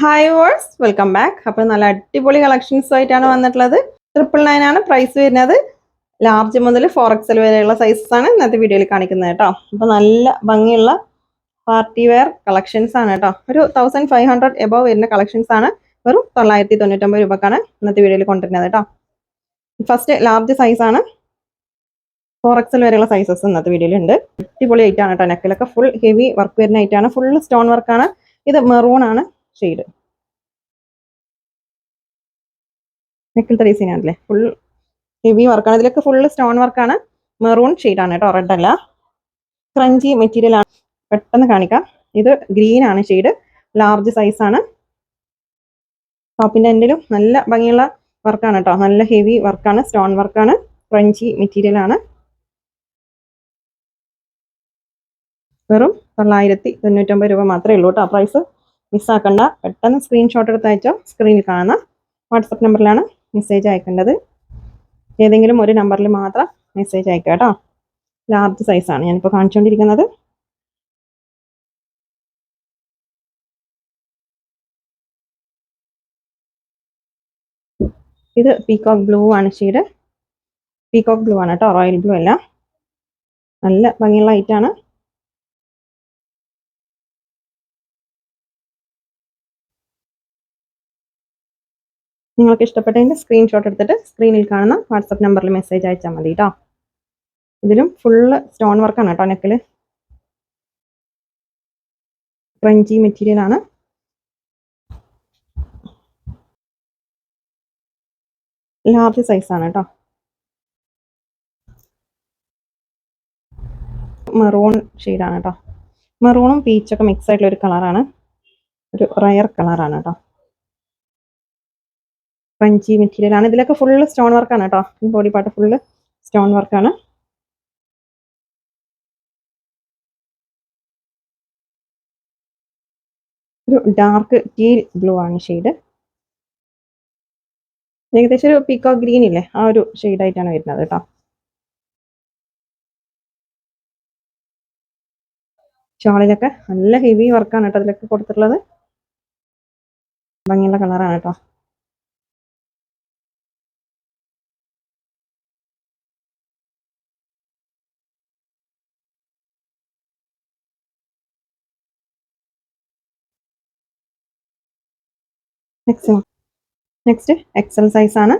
Hi verse welcome back അപ്പോൾ നല്ല അടിപൊളി കളക്ഷൻസ് ആയിട്ടാണ് വന്നിട്ടുള്ളത്. ട്രിപ്പിൾ നയൻ ആണ് പ്രൈസ് വരുന്നത്. ലാർജ് മുതൽ ഫോർ എക്സൽ വരെയുള്ള സൈസസ് ആണ് ഇന്നത്തെ വീഡിയോയിൽ കാണിക്കുന്നത് കേട്ടോ. അപ്പോൾ നല്ല ഭംഗിയുള്ള പാർട്ടി വെയർ കളക്ഷൻസ് ആണ് കേട്ടോ. ഒരു തൗസൻഡ് ഫൈവ് ഹൺഡ്രഡ് എബോവ് വരുന്ന കളക്ഷൻസ് ആണ്. വെറും തൊള്ളായിരത്തി തൊണ്ണൂറ്റൊമ്പത് രൂപക്കാണ് ഇന്നത്തെ വീഡിയോയിൽ കൊണ്ടുവരുന്നത് കേട്ടോ. ഫസ്റ്റ് ലാർജ് സൈസ് ആണ്. ഫോർ എക്സൽ വരെയുള്ള സൈസസ് ഇന്നത്തെ വീഡിയോയിൽ ഉണ്ട്. അടിപൊളി ഐറ്റാണ് കേട്ടോ. നെക്കിലൊക്കെ ഫുൾ ഹെവി വർക്ക് വരുന്ന ഐറ്റാണ് ഫുൾ സ്റ്റോൺ വർക്കാണ് ഇത് മെറൂൺ ആണ്. ഷെയ്ഡ്. നെക്കിലത്തെ ഡിസൈൻ ആണല്ലേ? ഫുൾ ഹെവി വർക്കാണ് ഇതിലൊക്കെ ഫുൾ സ്റ്റോൺ വർക്കാണ് മെറൂൺ ആണ് കേട്ടോ. റെഡ് അല്ല. ക്രഞ്ചി മെറ്റീരിയൽ ആണ്. പെട്ടെന്ന് കാണിക്കാം. ഇത് ഗ്രീൻ ആണ് ഷെയ്ഡ് ലാർജ് സൈസ് ആണ്. ടോപ്പിന്റെ എൻഡിലും നല്ല ഭംഗിയുള്ള വർക്കാണ് കേട്ടോ. നല്ല ഹെവി വർക്കാണ് സ്റ്റോൺ വർക്കാണ് ക്രഞ്ചി മെറ്റീരിയൽ ആണ്. വെറും തൊള്ളായിരത്തി തൊണ്ണൂറ്റൊമ്പത് രൂപ മാത്രമേ ഉള്ളൂ കേട്ടോ പ്രൈസ് മിസ്സാക്കണ്ട. പെട്ടെന്ന് സ്ക്രീൻഷോട്ട് എടുത്ത് അയച്ചോ. സ്ക്രീനിൽ കാണുന്ന വാട്സപ്പ് നമ്പറിലാണ് മെസ്സേജ് അയക്കേണ്ടത്. ഏതെങ്കിലും ഒരു നമ്പറിൽ മാത്രം മെസ്സേജ് അയക്കുക കേട്ടോ. ലാർജ് സൈസാണ് ഞാനിപ്പോൾ കാണിച്ചുകൊണ്ടിരിക്കുന്നത് ഇത് പീകോക്ക് ബ്ലൂ ആണ് ഷെയ്ഡ് പീകോക്ക് ബ്ലൂ ആണ് കേട്ടോ. റോയൽ ബ്ലൂ അല്ല. നല്ല ഭംഗിയുള്ള ഐറ്റാണ് നിങ്ങൾക്ക് ഇഷ്ടപ്പെട്ടതിന്റെ സ്ക്രീൻഷോട്ട് എടുത്തിട്ട് സ്ക്രീനിൽ കാണുന്ന വാട്സപ്പ് നമ്പറിൽ മെസ്സേജ് അയച്ചാൽ മതി കേട്ടോ ഇതിലും ഫുള്ള് സ്റ്റോൺ വർക്കാണ് കേട്ടോ നെക്കിൽ ക്രഞ്ചി മെറ്റീരിയൽ ആണ്. ലാർജ് സൈസ് ആണ് കേട്ടോ മെറൂൺ ഷെയ്ഡാണ് കേട്ടോ മെറൂണും പീച്ചൊക്കെ മിക്സ് ആയിട്ടുള്ള ഒരു കളറാണ് ഒരു റയർ കളറാണ് കേട്ടോ ക്രഞ്ചി മെറ്റീരിയൽ ആണ്. ഇതിലൊക്കെ ഫുള്ള് സ്റ്റോൺ വർക്കാണ് കേട്ടോ ഈ ബോഡി പാർട്ട് ഫുള്ള് സ്റ്റോൺ വർക്കാണ് ഒരു ഡാർക്ക് ടീൽ ബ്ലൂ ആണ് ഷെയ്ഡ് ഏകദേശം ഒരു പീക്കോ ഗ്രീൻ ഇല്ലേ? ആ ഒരു ഷെയ്ഡായിട്ടാണ് വരുന്നത് കേട്ടോ ഷാളിലൊക്കെ നല്ല ഹെവി വർക്കാണ് കേട്ടോ അതിലൊക്കെ കൊടുത്തിട്ടുള്ളത്. ഭംഗിയുള്ള കളറാണ് കേട്ടോ നെക്സ്റ്റ് നെക്സ്റ്റ് എക്സൽ ആണ്.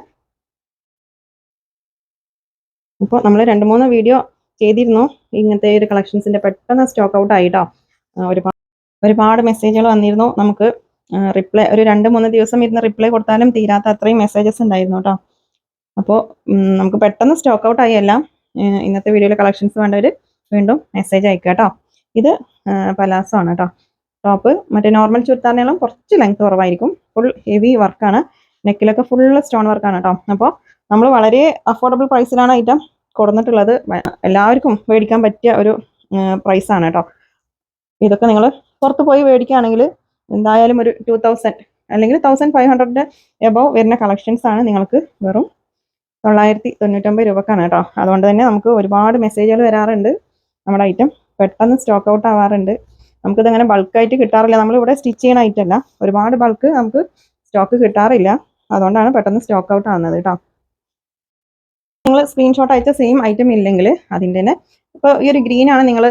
അപ്പോൾ നമ്മൾ രണ്ട് മൂന്ന് വീഡിയോ ചെയ്തിരുന്നു. ഇങ്ങനത്തെ ഒരു കളക്ഷൻസിന്റെ പെട്ടെന്ന് സ്റ്റോക്ക് ഔട്ട് ആയിട്ടോ. ഒരുപാട് ഒരുപാട് മെസ്സേജുകൾ വന്നിരുന്നു. നമുക്ക് റിപ്ലൈ ഒരു രണ്ട് മൂന്ന് ദിവസം ഇരുന്ന് റിപ്ലൈ കൊടുത്താലും തീരാത്ത അത്രയും മെസ്സേജസ് ഉണ്ടായിരുന്നു കേട്ടോ. അപ്പോൾ നമുക്ക് പെട്ടെന്ന് സ്റ്റോക്ക് ഔട്ട് ആയി എല്ലാം. ഇന്നത്തെ വീഡിയോയിലെ കളക്ഷൻസ് വേണ്ടവർ വീണ്ടും മെസ്സേജ് അയക്കുക കേട്ടോ. ഇത് പലാസമാണ് കേട്ടോ. ടോപ്പ് മറ്റേ നോർമൽ ചുരിത്താറിനെല്ലാം കുറച്ച് ലെങ്ത് കുറവായിരിക്കും. ഫുൾ ഹെവി വർക്കാണ് നെക്കിലൊക്കെ ഫുള്ള് സ്റ്റോൺ വർക്കാണ് കേട്ടോ അപ്പോൾ നമ്മൾ വളരെ അഫോർഡബിൾ പ്രൈസിലാണ് ഐറ്റം കൊടുത്തിട്ടുള്ളത് എല്ലാവർക്കും മേടിക്കാൻ പറ്റിയ ഒരു പ്രൈസാണ് കേട്ടോ ഇതൊക്കെ നിങ്ങൾ പുറത്ത് പോയി മേടിക്കുകയാണെങ്കിൽ എന്തായാലും ഒരു ടു തൗസൻഡ് അല്ലെങ്കിൽ തൗസൻഡ് ഫൈവ് ഹൺഡ്രഡിന്റെ എബോവ് വരുന്ന കളക്ഷൻസ് ആണ് നിങ്ങൾക്ക് വെറും തൊള്ളായിരത്തി തൊണ്ണൂറ്റൊമ്പത് രൂപക്കാണ് കേട്ടോ അതുകൊണ്ട് തന്നെ നമുക്ക് ഒരുപാട് മെസ്സേജുകൾ വരാറുണ്ട്. നമ്മുടെ ഐറ്റം പെട്ടെന്ന് സ്റ്റോക്ക് ഔട്ട് ആവാറുണ്ട്. നമുക്കിത് അങ്ങനെ ബൾക്കായിട്ട് കിട്ടാറില്ല. നമ്മളിവിടെ സ്റ്റിച്ച് ചെയ്യണ ഐറ്റമല്ല ഒരുപാട് ബൾക്ക് നമുക്ക് സ്റ്റോക്ക് കിട്ടാറില്ല. അതുകൊണ്ടാണ് പെട്ടെന്ന് സ്റ്റോക്ക് ഔട്ട് ആവുന്നത് കേട്ടോ നിങ്ങൾ സ്ക്രീൻഷോട്ട് അയച്ച സെയിം ഐറ്റം ഇല്ലെങ്കിൽ അതിന്റെ തന്നെ ഇപ്പോൾ ഈ ഒരു ഗ്രീൻ ആണ് നിങ്ങൾ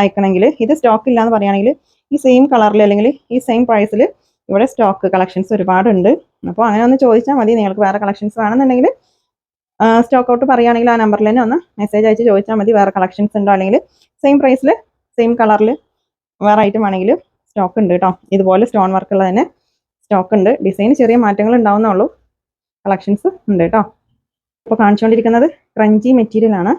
അയക്കണമെങ്കിൽ ഇത് സ്റ്റോക്ക് ഇല്ല എന്ന് പറയുകയാണെങ്കിൽ ഈ സെയിം കളറിൽ അല്ലെങ്കിൽ ഈ സെയിം പ്രൈസിൽ ഇവിടെ സ്റ്റോക്ക് കളക്ഷൻസ് ഒരുപാടുണ്ട്. അപ്പോൾ അങ്ങനെ ഒന്ന് ചോദിച്ചാൽ മതി. നിങ്ങൾക്ക് വേറെ കളക്ഷൻസ് വേണമെന്നുണ്ടെങ്കിൽ സ്റ്റോക്ക് ഔട്ട് പറയുകയാണെങ്കിൽ ആ നമ്പറിൽ തന്നെ ഒന്ന് മെസ്സേജ് അയച്ച് ചോദിച്ചാൽ മതി. വേറെ കളക്ഷൻസ് ഉണ്ടോ അല്ലെങ്കിൽ സെയിം പ്രൈസിൽ സെയിം കളറിൽ വേറെ ഐറ്റം ആണെങ്കിലും സ്റ്റോക്ക് ഉണ്ട് കേട്ടോ ഇതുപോലെ സ്റ്റോൺ വർക്കുള്ള തന്നെ സ്റ്റോക്ക് ഉണ്ട്. ഡിസൈൻ ചെറിയ മാറ്റങ്ങൾ ഉണ്ടാവുന്നുള്ളൂ. കളക്ഷൻസ് ഉണ്ട് കേട്ടോ ഇപ്പോൾ കാണിച്ചുകൊണ്ടിരിക്കുന്നത് ക്രഞ്ചി മെറ്റീരിയൽ ആണ്.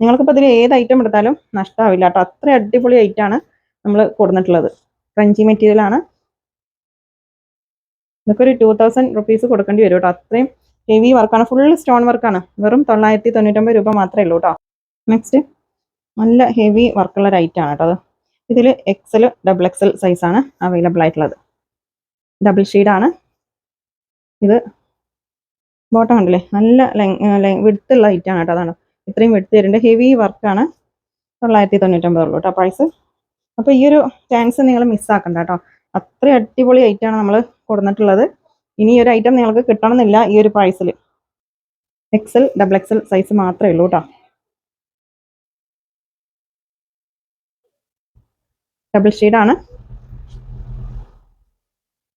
നിങ്ങൾക്കിപ്പോൾ ഇതിൽ ഏത് ഐറ്റം എടുത്താലും നഷ്ടമാവില്ല കേട്ടോ അത്ര അടിപൊളി ഐറ്റാണ് നമ്മൾ കൊടുത്തിട്ടുള്ളത് ക്രഞ്ചി മെറ്റീരിയൽ ആണ്. ഇതൊക്കെ ഒരു ടൂ തൗസൻഡ് റുപ്പീസ് കൊടുക്കേണ്ടി വരും കേട്ടോ അത്രയും ഹെവി വർക്കാണ് ഫുൾ സ്റ്റോൺ വർക്കാണ് വെറും തൊള്ളായിരത്തി തൊണ്ണൂറ്റൊമ്പത് രൂപ മാത്രമേ ഉള്ളൂ കേട്ടോ നെക്സ്റ്റ് നല്ല ഹെവി വർക്കുള്ള ഒരു ഐറ്റാണ് കേട്ടോ അത്. ഇതിൽ എക്സൽ ഡബിൾ എക്സൽ സൈസാണ് അവൈലബിൾ ആയിട്ടുള്ളത്. ഡബിൾ ഷീഡാണ് ഇത് ബോട്ടം കണ്ടില്ലേ നല്ല വിടുത്തുള്ള ഐറ്റാണ് കേട്ടോ അതാണ്. ഇത്രയും വിടുത്ത് തരുന്നുണ്ട് ഹെവി വർക്കാണ് തൊള്ളായിരത്തി തൊണ്ണൂറ്റൊമ്പത് ഉള്ളൂ കേട്ടോ പ്രൈസ് അപ്പോൾ ഈ ഒരു ചാൻസ് നിങ്ങൾ മിസ്സാക്കണ്ട കേട്ടോ. അത്ര അടിപൊളി ഐറ്റമാണ് നമ്മൾ കൊടുത്തിട്ടുള്ളത്. ഇനി ഒരു ഐറ്റം നിങ്ങൾക്ക് കിട്ടണമെന്നില്ല ഈ ഒരു പ്രൈസിൽ എക്സൽ ഡബിൾ എക്സൽ സൈസ് മാത്രമേ ഉള്ളൂ കേട്ടോ. ഡബിൾ ഷീഡാണ്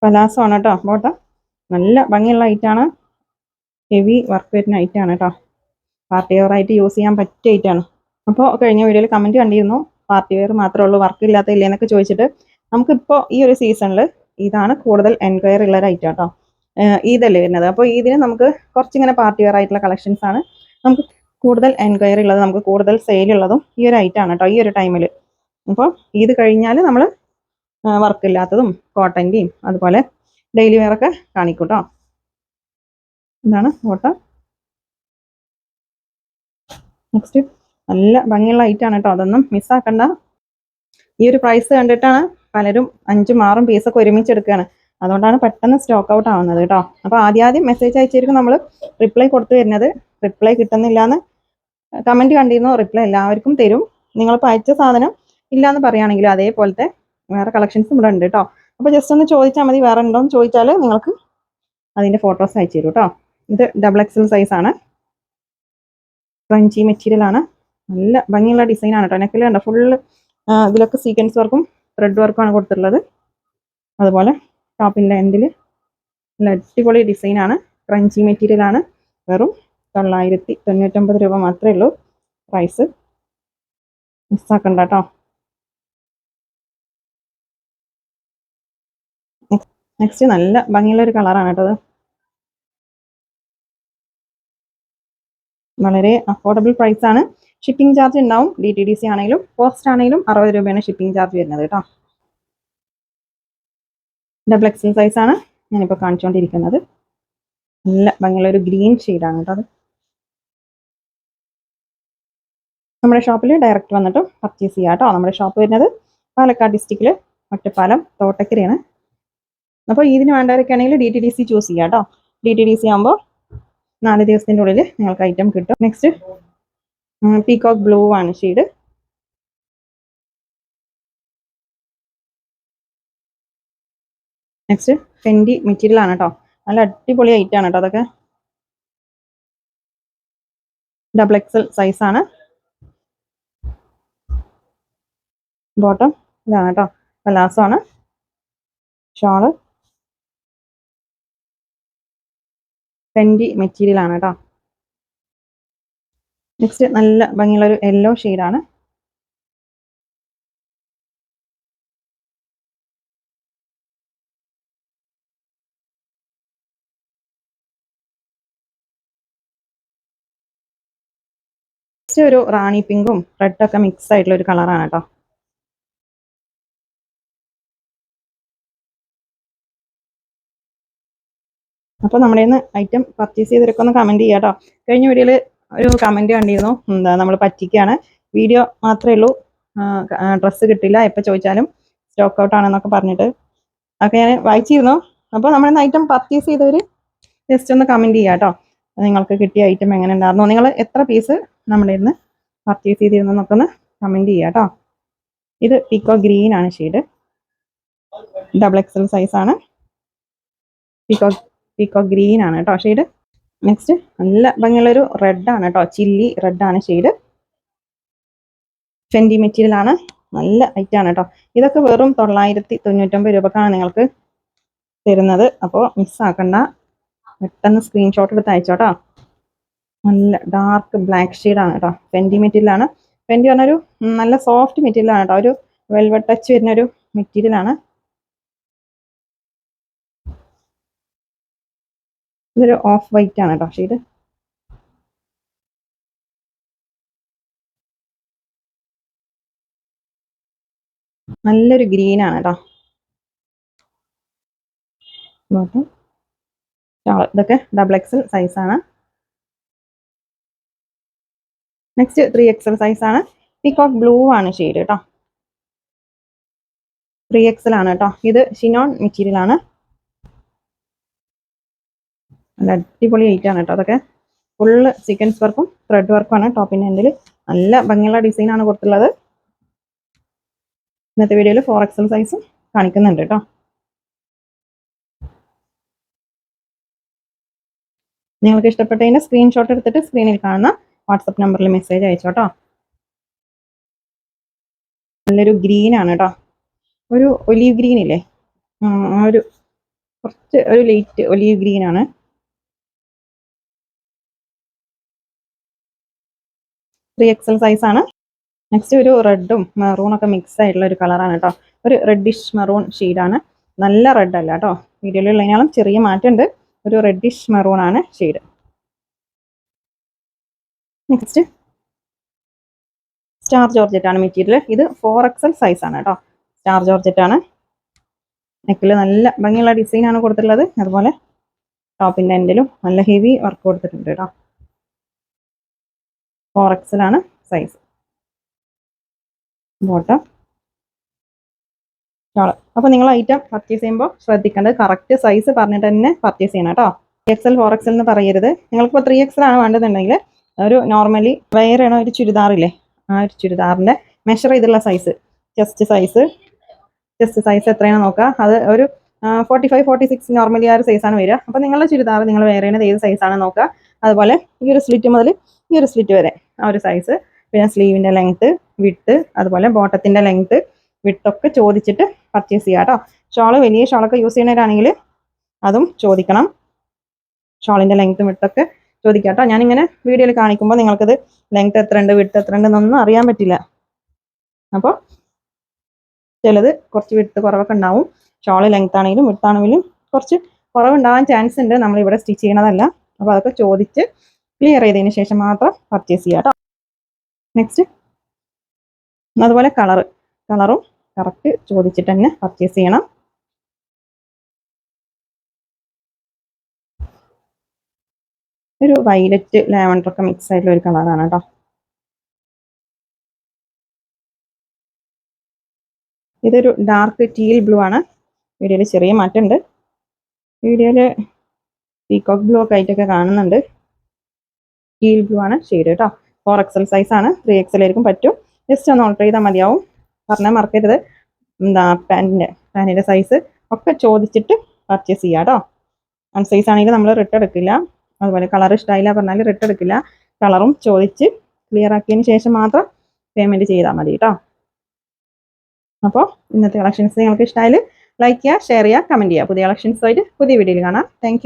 പലാസോ ആണ് കേട്ടോ. ബോട്ട നല്ല ഭംഗിയുള്ള ഐറ്റാണ് ഹെവി വർക്ക് വരുന്ന ഐറ്റാണ് കേട്ടോ. പാർട്ടി വെയർ ആയിട്ട് യൂസ് ചെയ്യാൻ പറ്റിയ ഐറ്റാണ് അപ്പോൾ കഴിഞ്ഞ വീഡിയോയിൽ കമന്റ് കണ്ടിരുന്നു. പാർട്ടി വെയർ മാത്രമേ ഉള്ളൂ വർക്ക് ഇല്ലാത്ത ഇല്ലേന്നൊക്കെ ചോദിച്ചിട്ട്. നമുക്കിപ്പോൾ ഈ ഒരു സീസണിൽ ഇതാണ് കൂടുതൽ എൻക്വയറി ഉള്ള ഒരു ഐറ്റം കേട്ടോ ഈദല്ലേ വരുന്നത്. അപ്പോൾ ഇതിന് നമുക്ക് കുറച്ചിങ്ങനെ പാർട്ടി വെയർ ആയിട്ടുള്ള കളക്ഷൻസ് ആണ്. നമുക്ക് കൂടുതൽ എൻക്വയറി ഉള്ളത് നമുക്ക് കൂടുതൽ സെയിൽ ഉള്ളതും ഈ ഒരു ഐറ്റം ആണ് കേട്ടോ ഈ ഒരു ടൈമിൽ അപ്പോൾ ഇത് കഴിഞ്ഞാൽ നമ്മൾ വർക്കില്ലാത്തതും കോട്ടന്റെയും അതുപോലെ ഡെയിലി വെയറൊക്കെ കാണിക്കും കേട്ടോ ഇതാണ് ഓട്ടം. നെക്സ്റ്റ് നല്ല ഭംഗിയുള്ള ഐറ്റാണ് കേട്ടോ അതൊന്നും മിസ്സാക്കണ്ട ഈ ഒരു പ്രൈസ് കണ്ടിട്ടാണ് പലരും അഞ്ചും ആറും പീസൊക്കെ ഒരുമിച്ച് എടുക്കുകയാണ് അതുകൊണ്ടാണ് പെട്ടെന്ന് സ്റ്റോക്ക് ഔട്ട് ആവുന്നത് കേട്ടോ അപ്പോൾ ആദ്യം മെസ്സേജ് അയച്ചിരിക്കും നമ്മൾ റിപ്ലൈ കൊടുത്തു വരുന്നത്. റിപ്ലൈ കിട്ടുന്നില്ല എന്ന് കമന്റ് കണ്ടിരുന്നു. റിപ്ലൈ എല്ലാവർക്കും തരും. നിങ്ങളിപ്പോൾ അയച്ച സാധനം ഇല്ലാന്ന് പറയുകയാണെങ്കിൽ അതേപോലത്തെ വേറെ കളക്ഷൻസും ഇവിടെ ഉണ്ട് കേട്ടോ അപ്പോൾ ജസ്റ്റ് ഒന്ന് ചോദിച്ചാൽ മതി വേറെ ഉണ്ടോ എന്ന് ചോദിച്ചാൽ നിങ്ങൾക്ക് അതിന്റെ ഫോട്ടോസ് അയച്ചു തരും കേട്ടോ ഇത് ഡബിൾ എക്സൽ സൈസ് ആണ്. ക്രഞ്ചി മെറ്റീരിയൽ ആണ്. നല്ല ഭംഗിയുള്ള ഡിസൈൻ ആണ് കേട്ടോ നെക്കിൽ കണ്ടോ ഫുള്ള് ഇതിലൊക്കെ സീക്വൻസ് വർക്കും ത്രെഡ് വർക്കും ആണ് കൊടുത്തിട്ടുള്ളത്. അതുപോലെ ടോപ്പിന്റെ എൻഡിൽ നല്ല അടിപൊളി ഡിസൈൻ ആണ്. ക്രഞ്ചി മെറ്റീരിയൽ ആണ്. വെറും തൊള്ളായിരത്തി തൊണ്ണൂറ്റൊമ്പത് രൂപ മാത്രമേ ഉള്ളൂ. പ്രൈസ് മിസ്സാക്കണ്ട കേട്ടോ നെക്സ്റ്റ് നല്ല ഭംഗിയുള്ള ഒരു കളറാണ് കേട്ടത്. വളരെ അഫോർഡബിൾ പ്രൈസ് ആണ്. ഷിപ്പിംഗ് ചാർജ് ഉണ്ടാവും. ഡി ടി ഡി സി ആണെങ്കിലും പോസ്റ്റ് ആണെങ്കിലും അറുപത് രൂപയാണ് ഷിപ്പിംഗ് ചാർജ് വരുന്നത് കേട്ടോ. ഡബിൾ എക്സൽ സൈസ് ആണ്. ഞാനിപ്പോൾ കാണിച്ചുകൊണ്ടിരിക്കുന്നത് നല്ല ഭംഗിയുള്ള ഒരു ഗ്രീൻ ഷെയ്ഡാണ് കേട്ടോ അത്. നമ്മുടെ ഷോപ്പിൽ ഡയറക്റ്റ് വന്നിട്ട് പർച്ചേസ് ചെയ്യാം കേട്ടോ. നമ്മുടെ ഷോപ്പ് വരുന്നത് പാലക്കാട് ഡിസ്ട്രിക്റ്റിൽ ഒറ്റപ്പാലം തോട്ടക്കരയാണ്. അപ്പോൾ ഇതിന് വേണ്ടവരൊക്കെ ആണെങ്കിൽ D T D C choose ചെയ്യാം കേട്ടോ ഡി ടി ഡി സി ആകുമ്പോൾ നാല് ദിവസത്തിന്റെ ഉള്ളിൽ നിങ്ങൾക്ക് ഐറ്റം കിട്ടും. നെക്സ്റ്റ് പീകോക്ക് ബ്ലൂ ആണ് ഷെയ്ഡ് നെക്സ്റ്റ് ഫെൻഡി മെറ്റീരിയൽ ആണ് കേട്ടോ നല്ല അടിപൊളി ഐറ്റം ആണ് കേട്ടോ അതൊക്കെ. ഡബിൾ എക്സൽ ആണ്. ബോട്ടം ഇതാണ് കേട്ടോ പലാസമാണ് ഷോൾ ഫെൻഡി മെറ്റീരിയൽ ആണ് കേട്ടോ നെക്സ്റ്റ് നല്ല ഭംഗിയുള്ള ഒരു യെല്ലോ ആണ്. നെക്സ്റ്റ് ഒരു റാണി പിങ്കും റെഡൊക്കെ മിക്സ് ആയിട്ടുള്ള ഒരു കളറാണ് കേട്ടോ അപ്പോൾ നമ്മുടെ നിന്ന് ഐറ്റം പർച്ചേസ് ചെയ്തിട്ടൊക്കെ ഒന്ന് കമന്റ് ചെയ്യാം കേട്ടോ കഴിഞ്ഞ വീഡിയോയിൽ ഒരു കമന്റ് കണ്ടിരുന്നു. എന്താ നമ്മൾ പറ്റിക്കുകയാണ് വീഡിയോ മാത്രമേ ഉള്ളൂ. ഡ്രസ്സ് കിട്ടില്ല. എപ്പോൾ ചോദിച്ചാലും സ്റ്റോക്ക് ഔട്ട് ആണെന്നൊക്കെ പറഞ്ഞിട്ട്. ഒക്കെ ഞാൻ വായിച്ചിരുന്നു. അപ്പോൾ നമ്മുടെ ഐറ്റം പർച്ചേസ് ചെയ്തവർ ജസ്റ്റ് ഒന്ന് കമന്റ് ചെയ്യാം കേട്ടോ നിങ്ങൾക്ക് കിട്ടിയ ഐറ്റം എങ്ങനെ ഉണ്ടായിരുന്നു. നിങ്ങൾ എത്ര പീസ് നമ്മുടെ നിന്ന് പർച്ചേസ് ചെയ്തിരുന്നു എന്നൊക്കെ ഒന്ന് കമന്റ് ചെയ്യാം കേട്ടോ ഇത് പിക്കോ ഗ്രീൻ ആണ് ഷെയ്ഡ് ഡബിൾ എക്സൽ സൈസാണ് പിക്കോ പീക്കോ ഗ്രീൻ ആണ് കേട്ടോ ഷെയ്ഡ് നെക്സ്റ്റ് നല്ല ഭംഗിയുള്ളൊരു റെഡ് ആണ് കേട്ടോ ചില്ലി റെഡ് ആണ് ഷെയ്ഡ് ഫെൻഡി മെറ്റീരിയൽ ആണ് നല്ല ഐറ്റം ആണ് കേട്ടോ ഇതൊക്കെ വെറും തൊള്ളായിരത്തി തൊണ്ണൂറ്റൊമ്പത് രൂപക്കാണ് നിങ്ങൾക്ക് തരുന്നത്. അപ്പോൾ മിസ്സാക്കണ്ട പെട്ടെന്ന് സ്ക്രീൻഷോട്ട് എടുത്ത് അയച്ചോട്ടോ നല്ല ഡാർക്ക് ബ്ലാക്ക് ആണ് കേട്ടോ ഫെൻഡി മെറ്റീരിയൽ ആണ്. ഫെൻഡി പറഞ്ഞൊരു നല്ല സോഫ്റ്റ് മെറ്റീരിയലാണ് കേട്ടോ ഒരു വെൽവെറ്റ് ടച്ച് വരുന്ന ഒരു മെറ്റീരിയൽ ഇതൊരു ഓഫ് വൈറ്റ് ആണ് കേട്ടോ ഷെയ്ഡ് നല്ലൊരു ഗ്രീൻ ആണ് കേട്ടോ ഇതൊക്കെ ഡബിൾ എക്സൽ സൈസ് ആണ്. നെക്സ്റ്റ് ത്രീ എക്സൽ സൈസ് ആണ്. പീകോക്ക് ബ്ലൂ ആണ് ഷെയ്ഡ് കേട്ടോ ത്രീ എക്സൽ ആണ് കേട്ടോ ഇത് ഷിനോൺ മെറ്റീരിയൽ ആണ്. നല്ല അടിപൊളി ആണ് കേട്ടോ. അതൊക്കെ ഫുള്ള് സീക്വൻസ് വർക്കും ത്രെഡ് വർക്കും ആണ്. ടോപ്പിന്റെ എൻഡിൽ നല്ല ഭംഗിയുള്ള ഡിസൈനാണ് കൊടുത്തിട്ടുള്ളത്. ഇന്നത്തെ വീഡിയോയിൽ ഫോർ എക്സൽ സൈസും കാണിക്കുന്നുണ്ട് കേട്ടോ. നിങ്ങൾക്ക് ഇഷ്ടപ്പെട്ടതിന്റെ സ്ക്രീൻഷോട്ട് എടുത്തിട്ട് സ്ക്രീനിൽ കാണുന്ന വാട്സപ്പ് നമ്പറിൽ മെസ്സേജ് അയച്ചോട്ടോ നല്ലൊരു ഗ്രീനാണ് കേട്ടോ. ഒരു ഒലീവ് ഗ്രീൻ ഇല്ലേ? ആ ഒരു കുറച്ച് ഒരു ലൈറ്റ് ഒലീവ് ഗ്രീനാണ് ത്രീ എക്സൽ സൈസ് ആണ്. നെക്സ്റ്റ് ഒരു റെഡും മെറൂൺ ഒക്കെ മിക്സ് ആയിട്ടുള്ള ഒരു കളറാണ് കേട്ടോ ഒരു റെഡിഷ് മെറൂൺ ഷെയ്ഡാണ് നല്ല റെഡ് അല്ല കേട്ടോ വീഡിയോയിലുള്ളതിനാളും ചെറിയ മാറ്റമുണ്ട്. ഒരു റെഡിഷ് മെറൂൺ ആണ് ഷെയ്ഡ് നെക്സ്റ്റ് സ്റ്റാർ ജോർജറ്റ് ആണ് മെറ്റീരിയൽ ഇത് ഫോർ എക്സൽ സൈസ് ആണ് കേട്ടോ സ്റ്റാർ ജോർജറ്റ് ആണ്. നെക്കിൽ നല്ല ഭംഗിയുള്ള ഡിസൈനാണ് കൊടുത്തിട്ടുള്ളത്. അതുപോലെ ടോപ്പിന്റെ എൻഡിലും നല്ല ഹെവി വർക്ക് കൊടുത്തിട്ടുണ്ട് കേട്ടോ ഫോർ ആണ് സൈസ് ബോട്ടം ഷോൾ അപ്പോൾ നിങ്ങൾ ഐറ്റം പർച്ചേസ് ചെയ്യുമ്പോൾ ശ്രദ്ധിക്കേണ്ടത് കറക്റ്റ് സൈസ് പറഞ്ഞിട്ട് തന്നെ പർച്ചേസ് ചെയ്യണം കേട്ടോ. എക്സൽ ഫോർ എക്സൽ എന്ന് പറയരുത്. നിങ്ങൾക്കിപ്പോൾ ത്രീ ആണ് വേണ്ടതുണ്ടെങ്കിൽ ഒരു നോർമലി ചെയ്യണ ഒരു ചുരിദാറില്ലേ? ആ ഒരു ചുരിദാറിന്റെ മെഷർ ചെയ്തുള്ള size chest size chest size എത്രയാണ് നോക്കുക. അത് ഒരു forty five forty six normally ആ ഒരു സൈസാണ് വരിക. അപ്പോൾ നിങ്ങളുടെ ചുരിദാർ നിങ്ങൾ വേറെ ഏത് സൈസാണ് നോക്കുക. അതുപോലെ ഈ ഒരു സ്ലിറ്റ് മുതൽ ഈ ഒരു സ്ലിറ്റ് വരെ ആ ഒരു സൈസ് പിന്നെ സ്ലീവിന്റെ ലെങ്ത്ത് വിട്ട് അതുപോലെ ബോട്ടത്തിന്റെ ലെങ്ത്ത് വിട്ടൊക്കെ ചോദിച്ചിട്ട് പർച്ചേസ് ചെയ്യുക കേട്ടോ ഷോൾ വലിയ ഷോളൊക്കെ യൂസ് ചെയ്യുന്നവരാണെങ്കിൽ അതും ചോദിക്കണം. ഷോളിന്റെ ലെങ്ത്തും വിട്ടൊക്കെ ചോദിക്കാം കേട്ടോ ഞാനിങ്ങനെ വീഡിയോയിൽ കാണിക്കുമ്പോൾ നിങ്ങൾക്കത് ലെങ്ത് എത്ര ഉണ്ട് വിട്ട് എത്ര ഉണ്ട് എന്നൊന്നും അറിയാൻ പറ്റില്ല. അപ്പോൾ ചിലത് കുറച്ച് വിട്ട് കുറവൊക്കെ ഉണ്ടാവും. ഷോൾ ലെങ്ത് ആണെങ്കിലും വിട്ടാണെങ്കിലും കുറച്ച് കുറവുണ്ടാവാൻ ചാൻസ് ഉണ്ട്. നമ്മളിവിടെ സ്റ്റിച്ച് ചെയ്യണതല്ല. അപ്പോൾ അതൊക്കെ ചോദിച്ച് ക്ലിയർ ചെയ്തതിന് ശേഷം മാത്രം പർച്ചേസ് ചെയ്യുക കേട്ടോ നെക്സ്റ്റ് അതുപോലെ കളറ് കളറും കറക്റ്റ് ചോദിച്ചിട്ട് തന്നെ പർച്ചേസ് ചെയ്യണം. ഒരു വൈലറ്റ് ലാവൻഡർ ഒക്കെ മിക്സ് ആയിട്ടുള്ള ഒരു കളറാണ് കേട്ടോ ഇതൊരു ഡാർക്ക് ടീൽ ബ്ലൂ ആണ്. വീഡിയോയിൽ ചെറിയ മാറ്റമുണ്ട് വീഡിയോയിൽ പീകോക്ക് ബ്ലൂ ഒക്കെ ആയിട്ടൊക്കെ കാണുന്നുണ്ട്. ടീൽ ബ്ലൂ ആണ് ഷെയ്ഡ് കേട്ടോ ഫോർ എക്സൽ സൈസ് ആണ്. ത്രീ എക്സലായിരിക്കും പറ്റും. ജസ്റ്റ് ഒന്ന് ഓർഡർ ചെയ്താൽ മതിയാവും. പറഞ്ഞാൽ മറക്കരുത്. എന്താ പാന്റിന്റെ പാന്റിന്റെ സൈസ് ഒക്കെ ചോദിച്ചിട്ട് പർച്ചേസ് ചെയ്യുക കേട്ടോ വൺ സൈസ് ആണെങ്കിൽ നമ്മൾ റിട്ട് എടുക്കില്ല. അതുപോലെ കളർ ഇഷ്ടമായില്ല പറഞ്ഞാൽ റിട്ട് എടുക്കില്ല. കളറും ചോദിച്ച് ക്ലിയർ ആക്കിയതിന് ശേഷം മാത്രം പേയ്മെന്റ് ചെയ്താൽ മതി കേട്ടോ അപ്പോൾ ഇന്നത്തെ കളക്ഷൻസ് നിങ്ങൾക്ക് ഇഷ്ടമായാൽ ലൈക്ക് ചെയ്യുക ഷെയർ ചെയ്യുക കമന്റ് ചെയ്യുക പുതിയ കളക്ഷൻസ് ആയിട്ട് പുതിയ വീഡിയോയിൽ കാണാം. താങ്ക്